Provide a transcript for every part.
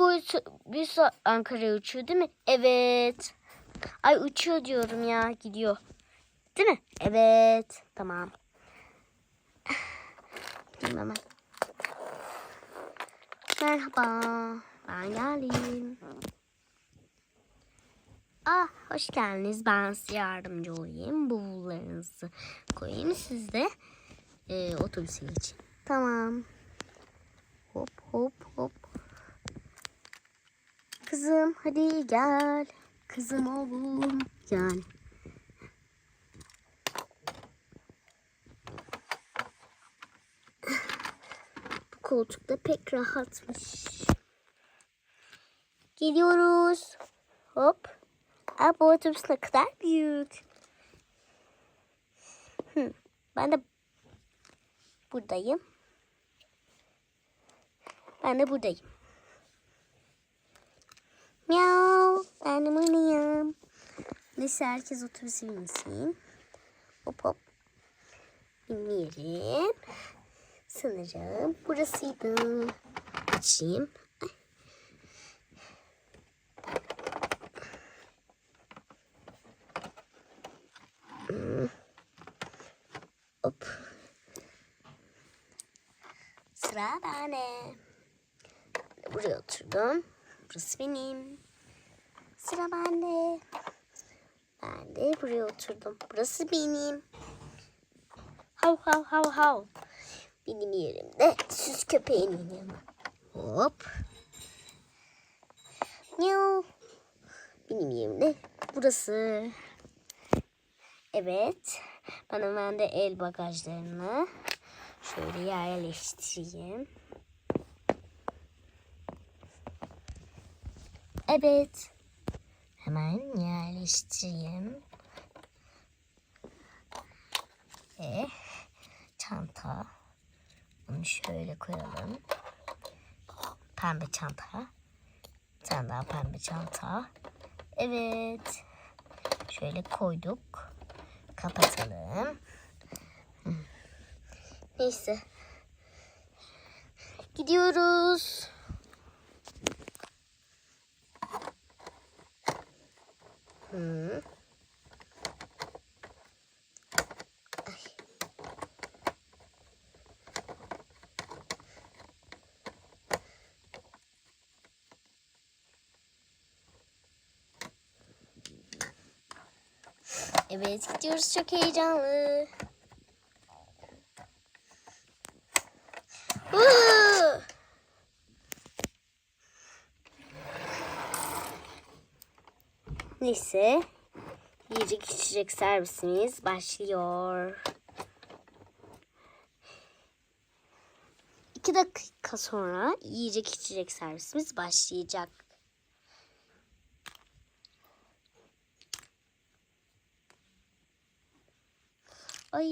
Bu otobüs Ankara'ya uçuyor değil mi? Evet. Ay uçuyor diyorum ya gidiyor. Değil mi? Evet. Tamam. Hemen. Merhaba. Ben geldim. Ah hoş geldiniz. Ben size yardımcı olayım. Bavullarınızı koyayım. Siz de e, otobüse geçin. Tamam. Hop hop hop. Kızım hadi gel. Kızım oğlum gel. Bu koltukta pek rahatmış. Gidiyoruz. Hop. Aa, bu otobüs ne kadar büyük. Hı, ben de buradayım. Ben de buradayım. Miau. Ben buradayım. Neyse herkes otobüse binsin. Hop hop. Binmeyelim. Sanırım burasıydı. Açayım. Ay. Hop. Sıra bende. Buraya oturdum. Burası benim. Sıra bende. Ben de buraya oturdum. Burası benim. Hav hav hav hav. Benim yerimde süs köpeğinin yanı. Hop. Miau. Benim yerimde burası. Evet. Ben hemen de el bagajlarını şöyle yerleştireyim. Evet. Hemen yerleştireyim. Ve çanta. Bunu şöyle koyalım. Pembe çanta. Bir tane daha pembe çanta. Evet. Şöyle koyduk. Kapatalım. Neyse. Gidiyoruz. Evet gidiyoruz çok heyecanlı. Neyse. Yiyecek içecek servisimiz başlıyor. İki dakika sonra yiyecek içecek servisimiz başlayacak. Ay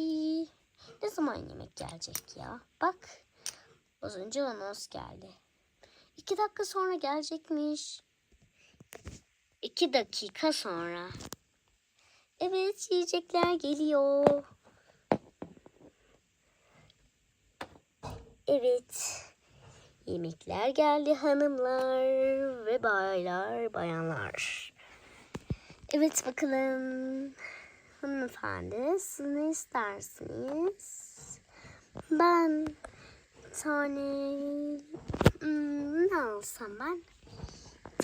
ne zaman yemek gelecek ya? Bak az önce anons geldi. İki dakika sonra gelecekmiş. İki dakika sonra. Evet yiyecekler geliyor. Evet. Yemekler geldi hanımlar ve baylar, bayanlar. Evet bakalım. Hanımefendi siz ne istersiniz? Ben tane hmm, ne alsam ben?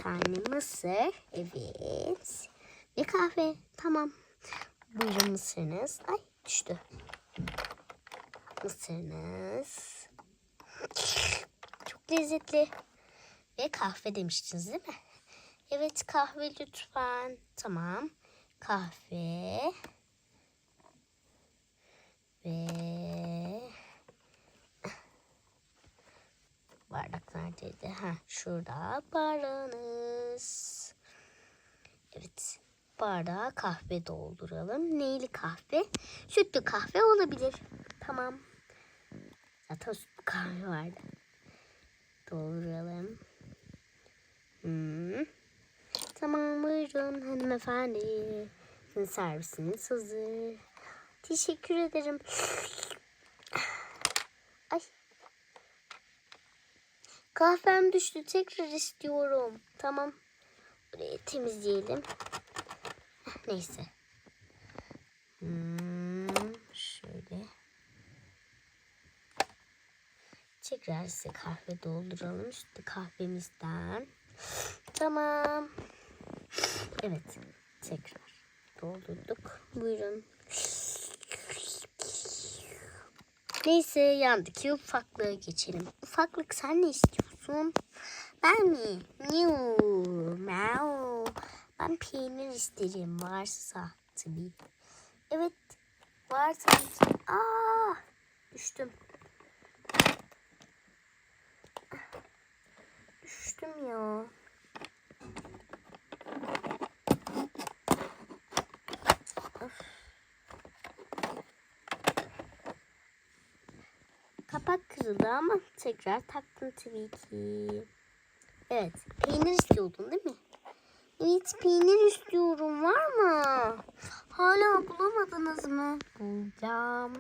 Tane mısır. Evet. Ve kahve. Tamam. Buyurun mısırınız. Ay düştü. Mısırınız. Çok lezzetli. Ve kahve demiştiniz değil mi? Evet kahve lütfen. Tamam. Kahve. Ve bardak neredeydi? Ha, şurada bardağınız. Evet. Bardağa kahve dolduralım. Neyli kahve? Sütlü kahve olabilir. Tamam. Zaten sütlü kahve vardı. Dolduralım. Hmm. Tamam buyurun hanımefendi. Sizin servisiniz hazır. Teşekkür ederim. Kahvem düştü. Tekrar istiyorum. Tamam. Burayı temizleyelim. Neyse. Hmm, şöyle. Tekrar size kahve dolduralım. İşte kahvemizden. Tamam. Evet. Tekrar doldurduk. Buyurun. Neyse yandaki ufaklığa geçelim. Ufaklık sen ne istiyorsun? Ben mi? Miu, miau. Ben peynir isterim varsa tabii. Evet var tabii. Aa, düştüm. Düştüm ya. Kapak kırıldı ama tekrar taktım tabii ki. Evet, peynir istiyordun değil mi? Evet, peynir istiyorum. Var mı? Hala bulamadınız mı? Bulacağım.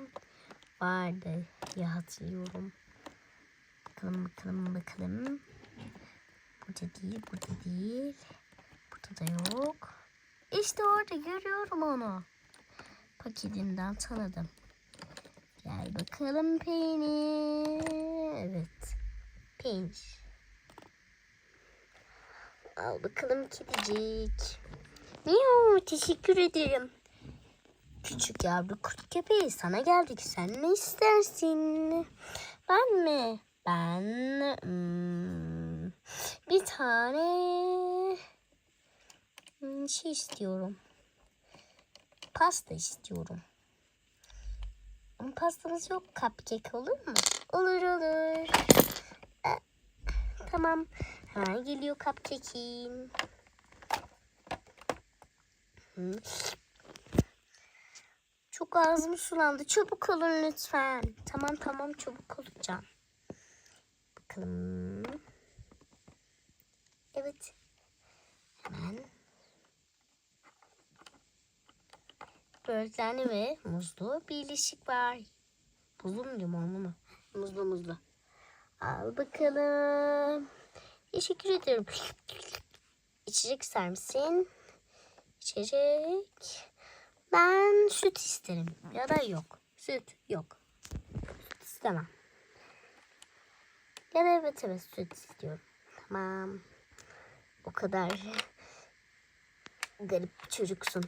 Vardı ya hatırlıyorum. Bakalım bakalım bakalım. Burada değil, burada değil. Burada da yok. İşte orada görüyorum onu. Paketimden tanıdım. Gel bakalım peynir. Evet. Peynir. Al bakalım kedicik. Miau, teşekkür ederim. Küçük yavru kurt köpeği sana geldik. Sen ne istersin? Ben mi? Ben hmm, bir tane hmm, şey istiyorum. Pasta istiyorum. Pastamız yok. Cupcake olur mu? Olur olur. Ee, tamam. Hemen geliyor cupcake'im. Çok ağzım sulandı. Çabuk olun lütfen. Tamam tamam çabuk olacağım. Bakalım. Evet. Hemen. Böğürtlenli ve muzlu bir ilişik var. Buzlu mu limonlu mu? Muzlu muzlu. Al bakalım. Teşekkür ederim. İçecek ister misin? İçecek. Ben süt isterim. Ya da yok. Süt yok. Süt istemem. Ya da evet evet süt istiyorum. Tamam. O kadar garip bir çocuksun.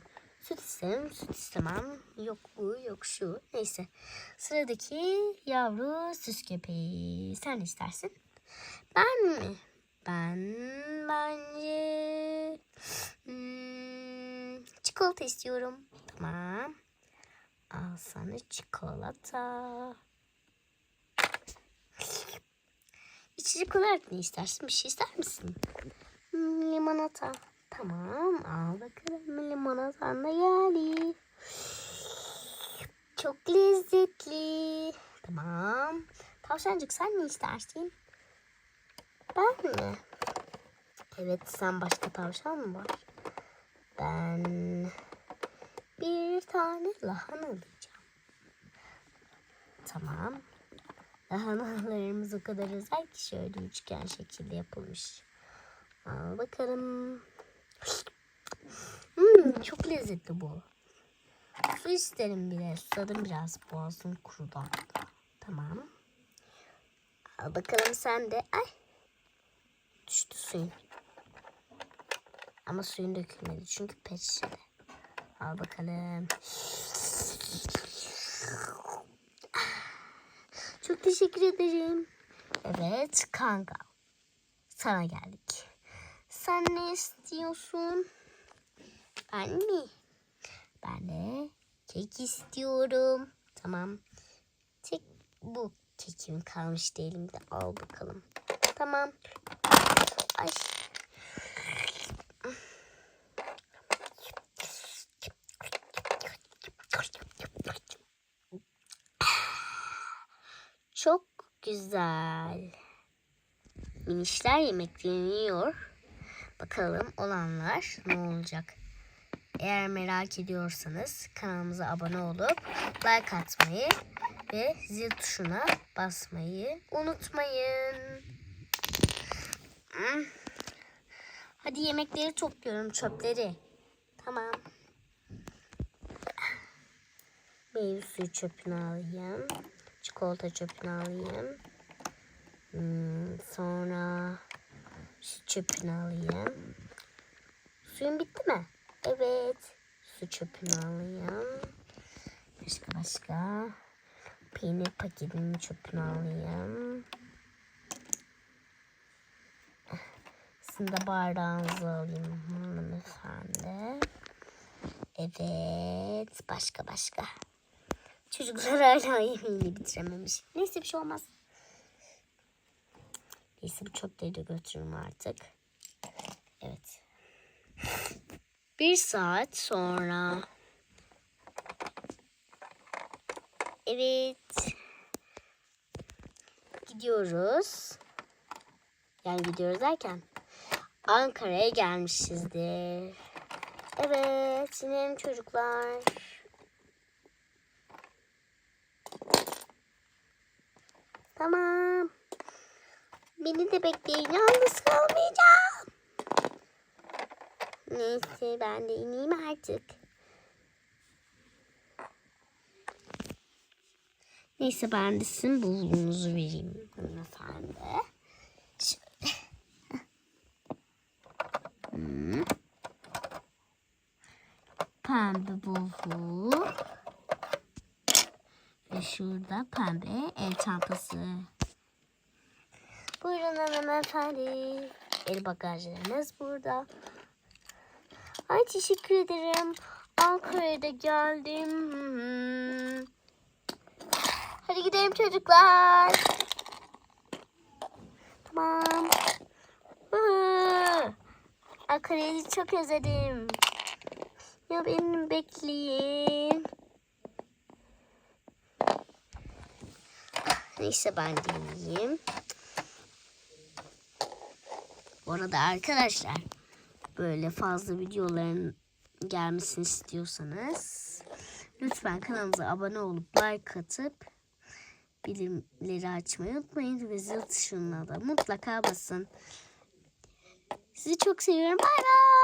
Süt isterim, süt istemem. Yok bu, yok şu. Neyse. Sıradaki yavru süs köpeği. Sen istersin? Ben mi? Ben bence hmm, çikolata istiyorum. Tamam. Al sana çikolata. İçecek olarak ne istersin? Bir şey ister misin? Hmm, limonata. Tamam. Al bakalım limonatan da geldi. Çok lezzetli. Tamam. Tavşancık sen ne istersin? Ben mi? Evet sen başka tavşan mı var? Ben bir tane lahana alacağım. Tamam. Lahanalarımız o kadar özel ki şöyle üçgen şekilde yapılmış. Al bakalım. Hmm, çok lezzetli bu. Su isterim bile. Susadım biraz. Boğazım kurudu. Tamam. Al bakalım sen de. Ay. Düştü suyun. Ama suyun dökülmedi. Çünkü pet şişede. Al bakalım. Çok teşekkür ederim. Evet kanka. Sana geldik. Sen ne istiyorsun? Ben mi? Ben de kek istiyorum. Tamam. Tek bu kekim kalmıştı elimde. Al bakalım. Tamam. Ay. Çok güzel. Minişler yemeklerini yiyor. Bakalım olanlar ne olacak? Eğer merak ediyorsanız kanalımıza abone olup like atmayı ve zil tuşuna basmayı unutmayın. Tamam. Hadi yemekleri topluyorum çöpleri. Tamam. Meyve suyu çöpünü alayım. Çikolata çöpünü alayım. Hmm, sonra su çöpünü alayım. Suyun bitti mi? Evet. Su çöpünü alayım. Başka başka. Peynir paketinin çöpünü alayım. De bardağınızı alayım hanımefendi. Evet. Başka başka. Çocuklar hala yemeğini bitirememiş. Neyse bir şey olmaz. Bu çöpleri de götürürüm artık. Evet. Bir saat sonra. Evet. Gidiyoruz. Yani gidiyoruz derken Ankara'ya gelmişizdir. Evet, inelim çocuklar. Tamam. Beni de bekleyin. Yalnız kalmayacağım. Neyse ben de ineyim artık. Neyse ben de sizin bavulunuzu vereyim hanımefendi. Şöyle. Hmm. Pembe bavul. Ve şurada pembe el çantası. Hanımefendi. El bagajlarınız burada. Ay teşekkür ederim. Ankara'ya da geldim. Hadi gidelim çocuklar. Tamam. Ankara'yı çok özledim. Ya beni bekleyin. Neyse ben deneyeyim. Bu arada arkadaşlar böyle fazla videoların gelmesini istiyorsanız lütfen kanalımıza abone olup like atıp bilimleri açmayı unutmayın ve zil tuşuna da mutlaka basın. Sizi çok seviyorum. Bay bay.